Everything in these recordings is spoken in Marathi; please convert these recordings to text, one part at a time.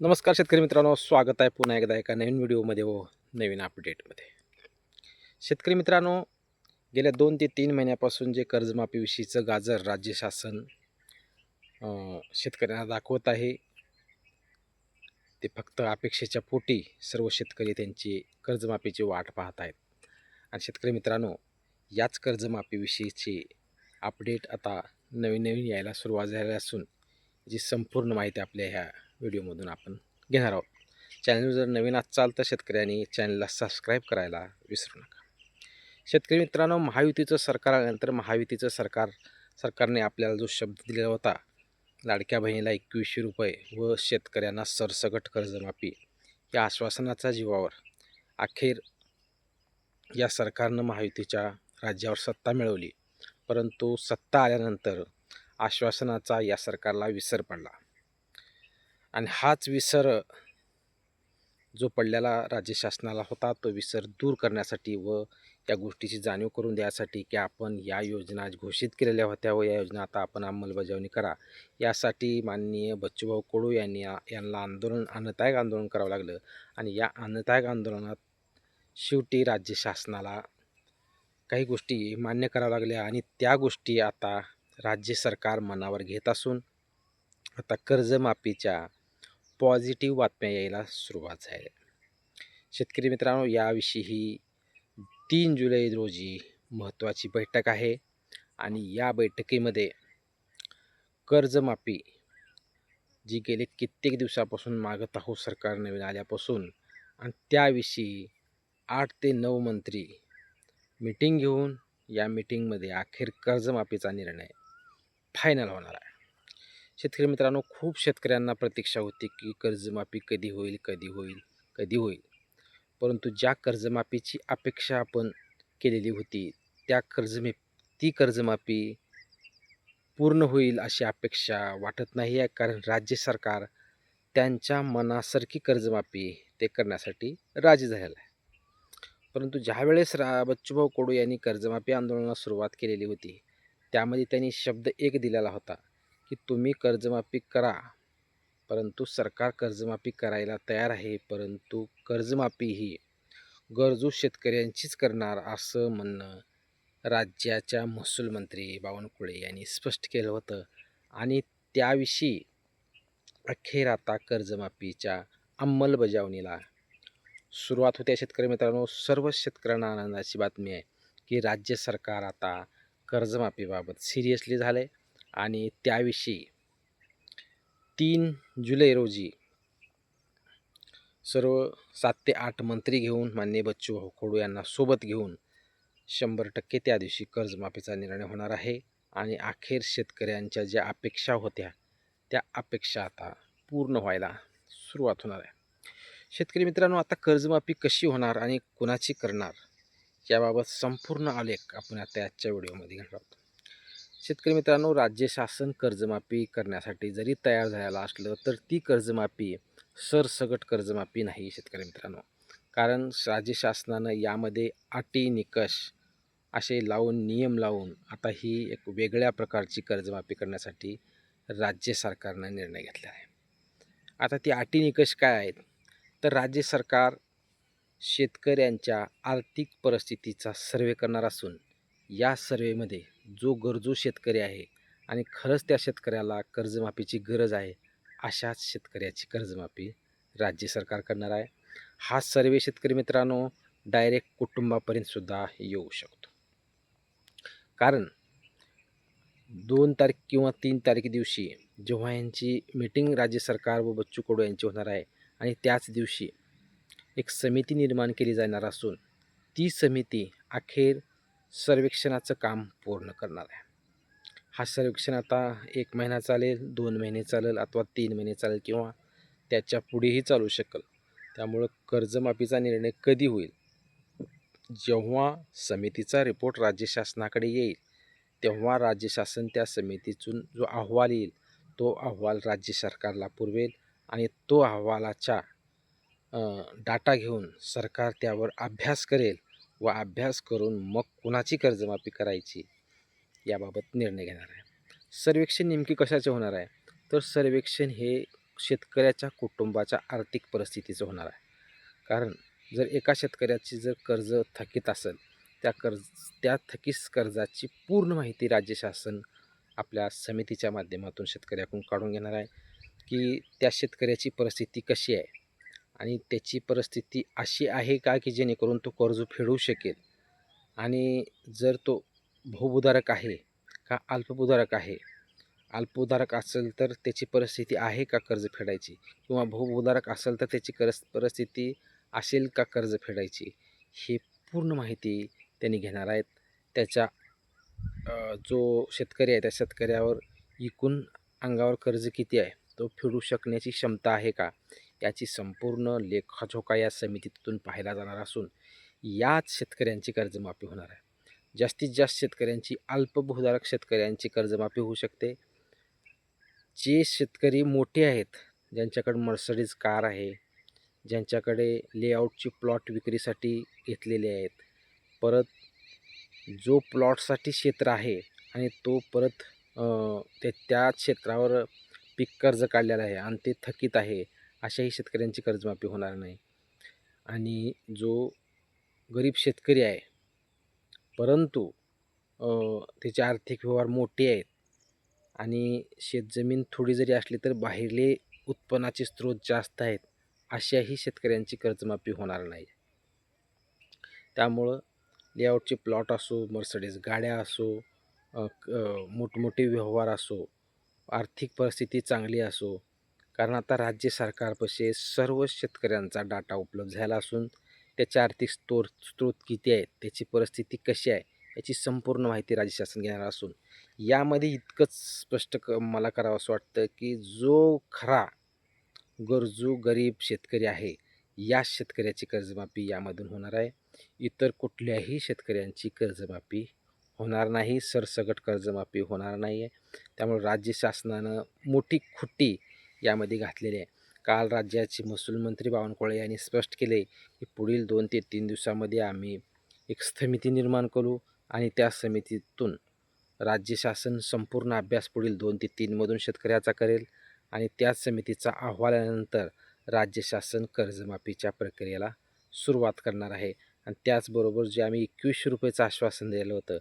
नमस्कार शेतकरी मित्रांनो स्वागत आहे पुन्हा एकदा एका नवीन व्हिडिओमध्ये व नवीन अपडेटमध्ये शेतकरी मित्रांनो गेल्या दोन ते तीन महिन्यापासून जे कर्जमाफीविषयीचं गाजर राज्य शासन शेतकऱ्यांना दाखवत आहे ते फक्त अपेक्षेच्या पोटी सर्व शेतकरी त्यांची कर्जमाफीची वाट पाहत आहेत. आणि शेतकरी मित्रांनो याच कर्जमाफीविषयीची अपडेट आता नवीन नवीन यायला सुरुवात झाली असून जी संपूर्ण माहिती आपल्या ह्या व्हिडिओमधून आपण घेणार आहोत. चॅनल जर नवीन असाल तर शेतकऱ्यांनी चॅनलला सबस्क्राईब करायला विसरू नका. शेतकरी मित्रांनो महायुतीचं सरकार आल्यानंतर महायुतीचं सरकार सरकारने आपल्याला जो शब्द दिलेला होता लाडक्या बहिणीला एकवीसशे रुपये व शेतकऱ्यांना सरसकट कर्जमाफी या आश्वासनाचा जीवावर अखेर या सरकारनं महायुतीच्या राज्यावर सत्ता मिळवली. परंतु सत्ता आल्यानंतर आश्वासनाचा या सरकारला विसर पडला. आणि हाच विसर जो पडलेला राज्य शासनाला होता तो विसर दूर करण्यासाठी व या गोष्टीची जाणीव करून द्यासाठी की आपण या योजना घोषित केलेल्या होत्या व या योजना आता आपण अंमलबजावणी करा. यासाठी माननीय बच्चूभाऊ कडू यांनी यांना आंदोलन अन्नदायक आंदोलन करावं लागलं. आणि या अन्नदायक आंदोलनात शेवटी राज्य शासनाला काही गोष्टी मान्य कराव्या लागल्या आणि त्या गोष्टी आता राज्य सरकार मनावर घेत असून आता कर्जमाफीच्या पॉझिटिव्ह बातम्या यायला सुरुवात झाली. शेतकरी मित्रांनो याविषयी ही तीन जुलै रोजी महत्त्वाची बैठक आहे आणि या बैठकीमध्ये कर्जमाफी जी गेले कित्येक दिवसापासून मागत आहोत सरकार नवीन आल्यापासून आणि त्याविषयी आठ ते नऊ मंत्री मीटिंग घेऊन या मीटिंगमध्ये अखेर कर्जमाफीचा निर्णय फायनल होणार आहे. शेतकरी मित्रांनो खूप शेतकऱ्यांना प्रतीक्षा होती की कर्जमाफी कधी होईल कधी होईल कधी होईल. परंतु ज्या कर्जमाफीची अपेक्षा आपण केलेली होती त्या कर्जमे ती कर्जमाफी पूर्ण होईल अशी अपेक्षा वाटत नाही आहे. कारण राज्य सरकार त्यांच्या मनासारखी कर्जमाफी ते करण्यासाठी राजी झालेलं आहे. परंतु ज्यावेळेस रा बच्चूभाऊ कडू यांनी कर्जमाफी आंदोलनाला सुरुवात केलेली होती त्यामध्ये त्यांनी शब्द एक दिलेला होता. की तुम्ही कर्जमाफी करा. परंतु सरकार कर्जमाफी करायला तयार आहे परंतु कर्जमाफी ही गरजू शेतकऱ्यांचीच करणार असं म्हणणं राज्याच्या महसूल मंत्री बावनकुळे यांनी स्पष्ट केलं होतं. आणि त्याविषयी अखेर आता कर्जमाफीच्या अंमलबजावणीला सुरुवात होते. शेतकरी मित्रांनो सर्व शेतकऱ्यांना आनंदाची बातमी आहे की राज्य सरकार आता कर्जमाफीबाबत सिरियसली झालं आहे आणि त्याविषयी तीन जुलै रोजी सर्व सात ते आठ मंत्री घेऊन मान्य बच्चू कडू यांना सोबत घेऊन शंभर टक्के त्या दिवशी कर्जमाफीचा निर्णय होणार आहे. आणि अखेर शेतकऱ्यांच्या ज्या अपेक्षा होत्या त्या अपेक्षा आता पूर्ण व्हायला सुरुवात होणार आहे. शेतकरी मित्रांनो आता कर्जमाफी कशी होणार आणि कुणाची करणार याबाबत संपूर्ण आलेख आपण आता आजच्या व्हिडिओमध्ये घेणार आहोत. शेतकरी मित्रांनो राज्य शासन कर्जमाफी करण्यासाठी जरी तयार झालेलं असलं तर ती कर्जमाफी सरसगट कर्जमाफी नाही शेतकरी मित्रांनो. कारण राज्य शासनानं यामध्ये अटी निकष असे लावून नियम लावून आता ही एक वेगळ्या प्रकारची कर्जमाफी करण्यासाठी राज्य सरकारनं निर्णय घेतला आहे. आता ती अटी निकष काय आहेत? तर राज्य सरकार शेतकऱ्यांच्या आर्थिक परिस्थितीचा सर्वे करणार असून या सर्वेमध्ये जो गरजू शेतकरी आहे आणि खरंच त्या शेतकऱ्याला कर्जमाफीची गरज आहे अशाच शेतकऱ्याची कर्जमाफी राज्य सरकार करणार आहे. हा सर्वे शेतकरी मित्रांनो डायरेक्ट कुटुंबापर्यंतसुद्धा येऊ शकतो. कारण दोन तारीख किंवा तीन तारीख दिवशी जेव्हा यांची मीटिंग राज्य सरकार व बच्चू कडू यांची होणार आहे आणि त्याच दिवशी एक समिती निर्माण केली जाणार असून ती समिती अखेर सर्वेक्षणाचं काम पूर्ण करणार आहे. हा सर्वेक्षण आता एक महिना चालेल दोन महिने चालेल अथवा तीन महिने चालेल किंवा त्याच्या पुढेही चालू शकेल. त्यामुळं कर्जमाफीचा निर्णय कधी होईल? जेव्हा समितीचा रिपोर्ट राज्य शासनाकडे येईल तेव्हा राज्य शासन त्या समितीतून जो अहवाल येईल तो अहवाल राज्य सरकारला पुरवेल आणि तो अहवालाच्या डाटा घेऊन सरकार त्यावर अभ्यास करेल व अभ्यास करून मग कुणाची कर्जमाफी करायची याबाबत निर्णय घेणार आहे. सर्वेक्षण नेमकी कशाचे होणार आहे? तर सर्वेक्षण हे शेतकऱ्याच्या कुटुंबाच्या आर्थिक परिस्थितीचं होणार आहे. कारण जर एका शेतकऱ्याची जर कर्ज थकीत असेल त्या कर्ज त्या थकीस कर्जाची पूर्ण माहिती राज्य शासन आपल्या समितीच्या माध्यमातून शेतकऱ्याकडून काढून घेणार आहे की त्या शेतकऱ्याची परिस्थिती कशी आहे? आणि त्याची परिस्थिती अशी आहे का की जेणेकरून तो कर्ज फेडू शकेल? आणि जर तो बहुभूधारक आहे का अल्पभूधारक आहे? अल्पभूधारक असेल तर त्याची परिस्थिती आहे का कर्ज फेडायची? किंवा बहुभूधारक असेल तर त्याची करस परिस्थिती असेल का कर्ज फेडायची? हे पूर्ण माहिती त्यांनी घेणार आहेत. त्याच्या जो शेतकरी आहे त्या शेतकऱ्यावर एकूण अंगावर कर्ज किती आहे? तो फेडू शकण्याची क्षमता आहे का? त्याची संपूर्ण लेखाजोखा या समितीतून पाहिला जाणार असून याच शेतकऱ्यांची कर्जमाफी होणार आहे. जास्तीत जास्त शेतकऱ्यांची अल्पभूधारक शेतकऱ्यांची कर्जमाफी होऊ शकते. जे शेतकरी मोठे आहेत ज्यांच्याकडे मर्सडीज कार आहे ज्यांच्याकडे लेआउटची प्लॉट विक्रीसाठी घेतलेले आहेत परत जो प्लॉटसाठी क्षेत्र आहे आणि तो परत ते त्या क्षेत्रावर पीक कर्ज काढलेलं आहे आणि ते थकीत आहे अशाही शेतकऱ्यांची कर्जमाफी होणार नाही. आणि जो गरीब शेतकरी आहे परंतु त्याचे आर्थिक व्यवहार मोठे आहेत आणि शेतजमीन थोडी जरी असली तर बाहेरले उत्पन्नाचे स्रोत जास्त आहेत अशाही शेतकऱ्यांची कर्जमाफी होणार नाही. त्यामुळं लेआउटचे प्लॉट असो मर्सडीज गाड्या असो मोठमोठे व्यवहार असो आर्थिक परिस्थिती चांगली असो कारण आता राज्य सरकारपाशी सर्व शेतकऱ्यांचा डाटा उपलब्ध झाला असून त्याचे आर्थिक स्त्रोत स्त्रोत किती आहेत त्याची परिस्थिती कशी आहे याची संपूर्ण माहिती राज्य शासन घेणार असून यामध्ये इतकंच स्पष्ट क मला करावं असं वाटतं की जो खरा गरजू गरीब शेतकरी आहे या शेतकऱ्याची कर्जमाफी यामधून होणार आहे. इतर कुठल्याही शेतकऱ्यांची कर्जमाफी होणार नाही सरसगट कर्जमाफी होणार नाही आहे त्यामुळे राज्य शासनानं मोठी खुट्टी यामध्ये घातलेले आहे. काल राज्याचे महसूल मंत्री बावनकुळे यांनी स्पष्ट केले की पुढील दोन ते तीन दिवसामध्ये आम्ही एक समिती निर्माण करू आणि त्या समितीतून राज्य शासन संपूर्ण अभ्यास पुढील दोन ते तीनमधून शेतकऱ्याचा करेल आणि त्याच समितीचा अहवाल आल्यानंतर राज्य शासन कर्जमाफीच्या प्रक्रियेला सुरुवात करणार आहे. आणि त्याचबरोबर जे आम्ही एकवीसशे रुपयाचं आश्वासन दिलं होतं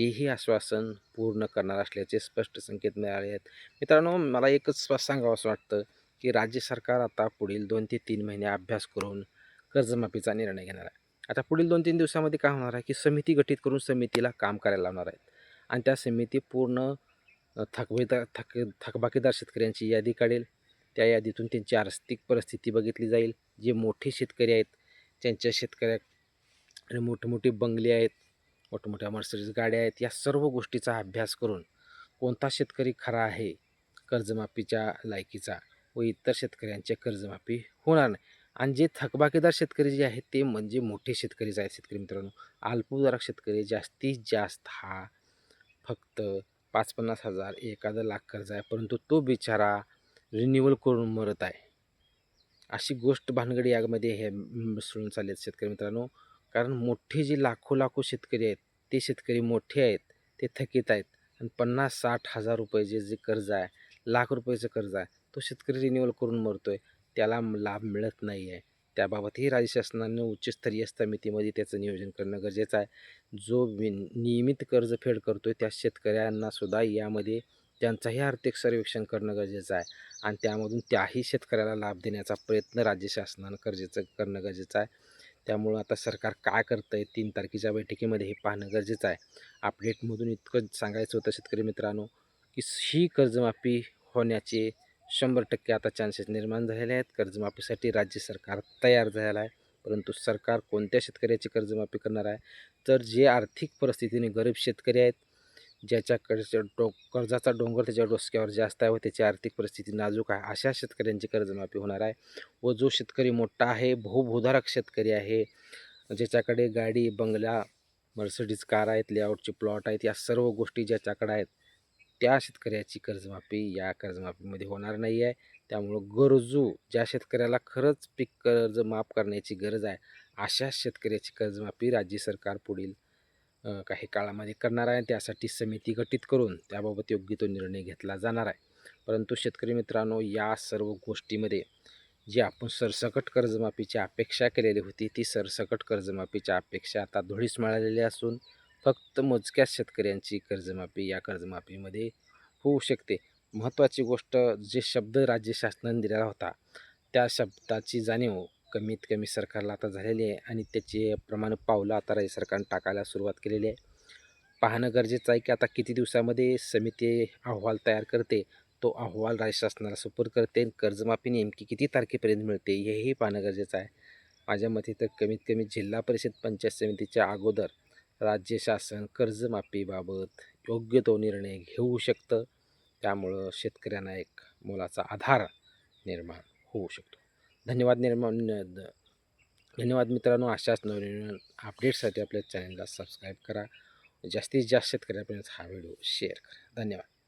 तेही आश्वासन पूर्ण करणार असल्याचे स्पष्ट संकेत मिळाले आहेत. मित्रांनो मला एकच सांगावं असं वाटतं की राज्य सरकार आता पुढील दोन ते तीन महिने अभ्यास करून कर्जमाफीचा निर्णय घेणार आहे. आता पुढील दोन तीन दिवसामध्ये काय होणार आहे की समिती गठीत करून समितीला काम करायला लावणार आहेत. आणि त्या समिती पूर्ण थकबेदार थक थकबाकीदार शेतकऱ्यांची यादी काढेल. त्या यादीतून त्यांची आर्थिक परिस्थिती बघितली जाईल. जे मोठे शेतकरी आहेत त्यांच्या शेतकऱ्या आणि मोठमोठे बंगले आहेत मोठमोठ्या मर्सरीज गाड्या आहेत या सर्व गोष्टीचा अभ्यास करून कोणता शेतकरी खरा आहे कर्जमाफीच्या लायकीचा व इतर शेतकऱ्यांच्या कर्जमाफी होणार नाही. आणि जे थकबाकीदार शेतकरी जे आहेत ते म्हणजे मोठे शेतकरीच आहेत शेतकरी मित्रांनो. अल्पभूधारक शेतकरी जास्तीत जास्त हा फक्त पाच पन्नास हजार एखादा लाख कर्ज आहे परंतु तो बिचारा रिन्युअल करून मरत आहे. अशी गोष्ट भानगडी यामध्ये हे मिसळून चालले आहेत शेतकरी मित्रांनो. कारण मोठे जे लाखो लाखो शेतकरी आहेत ते शेतकरी मोठे आहेत ते थकीत आहेत. आणि पन्नास साठ हजार रुपयाचे जे कर्ज आहे लाख रुपयाचं कर्ज आहे तो शेतकरी रिन्युअल करून मरतो आहे त्याला लाभ मिळत नाही आहे त्याबाबतही राज्य शासनानं उच्चस्तरीय समितीमध्ये त्याचं नियोजन करणं गरजेचं आहे. जो वि नियमित कर्जफेड आहे त्या शेतकऱ्यांनासुद्धा यामध्ये त्यांचंही आर्थिक सर्वेक्षण करणं गरजेचं आहे. आणि त्यामधून त्याही शेतकऱ्याला लाभ देण्याचा प्रयत्न राज्य शासनानं गरजेचं करणं गरजेचं आहे. त्यामुळं आता सरकार काय करतं आहे तीन तारखेच्या बैठकीमध्ये हे पाहणं गरजेचं आहे. अपडेटमधून इतकं सांगायचं होतं शेतकरी मित्रांनो की ही कर्जमाफी होण्याचे शंभर टक्के आता चान्सेस निर्माण झालेले आहेत. कर्जमाफीसाठी राज्य सरकार तयार झालेलं आहे. परंतु सरकार कोणत्या शेतकऱ्याची कर्जमाफी करणार आहे? तर जे आर्थिक परिस्थितीने गरीब शेतकरी आहेत ज्याच्याकडे डो कर्जाचा डोंगर त्याच्या डोसक्यावर जास्त आहे व त्याची आर्थिक परिस्थिती नाजूक आहे अशा शेतकऱ्यांची कर्जमाफी होणार आहे. व जो शेतकरी मोठा आहे बहुभूधारक शेतकरी आहे ज्याच्याकडे गाडी बंगला मर्सडीज कार आहेत लेआउटचे प्लॉट आहेत या सर्व गोष्टी ज्याच्याकडे आहेत त्या शेतकऱ्याची कर्जमाफी या कर्जमाफीमध्ये होणार नाही आहे. त्यामुळं गरजू ज्या शेतकऱ्याला खरंच पीक कर्ज माफ करण्याची गरज आहे अशा शेतकऱ्याची कर्जमाफी राज्य सरकार पुढील काही काळामध्ये करणार आहे त्यासाठी समिती गठीत करून त्याबाबत योग्य तो निर्णय घेतला जाणार आहे. परंतु शेतकरी मित्रांनो या सर्व गोष्टीमध्ये जी आपण सरसकट कर्जमाफीची अपेक्षा केलेली होती ती सरसकट कर्जमाफीची अपेक्षा आता धुळीस मिळालेली असून फक्त मोजक्याच शेतकऱ्यांची कर्जमाफी या कर्जमाफीमध्ये होऊ शकते. महत्त्वाची गोष्ट जे शब्द राज्य शासनाने दिलेला होता त्या शब्दाची जाणीव कमीत कमी सरकारला आता झालेली आहे आणि त्याचे प्रमाण पावलं आता राज्य सरकारने टाकायला सुरुवात केलेली आहे. पाहणं गरजेचं आहे की आता किती दिवसामध्ये समिती अहवाल तयार करते तो अहवाल राज्य शासनाला सुपूर करते आणि कर्जमाफी नेमकी किती तारखेपर्यंत मिळते हेही पाहणं गरजेचं आहे. माझ्या मते तर कमीत कमी जिल्हा परिषद पंचायत समितीच्या अगोदर राज्य शासन कर्जमाफीबाबत योग्य तो निर्णय घेऊ शकतं. त्यामुळं शेतकऱ्यांना एक मोलाचा आधार निर्माण होऊ शकतो. धन्यवाद निर्माण द- धन्यवाद मित्रांनो अशाच नवीन अपडेट्ससाठी आपल्या चॅनलला सबस्क्राईब करा. जास्तीत जास्त शेतकऱ्यापर्यंत हा व्हिडिओ शेअर करा. धन्यवाद.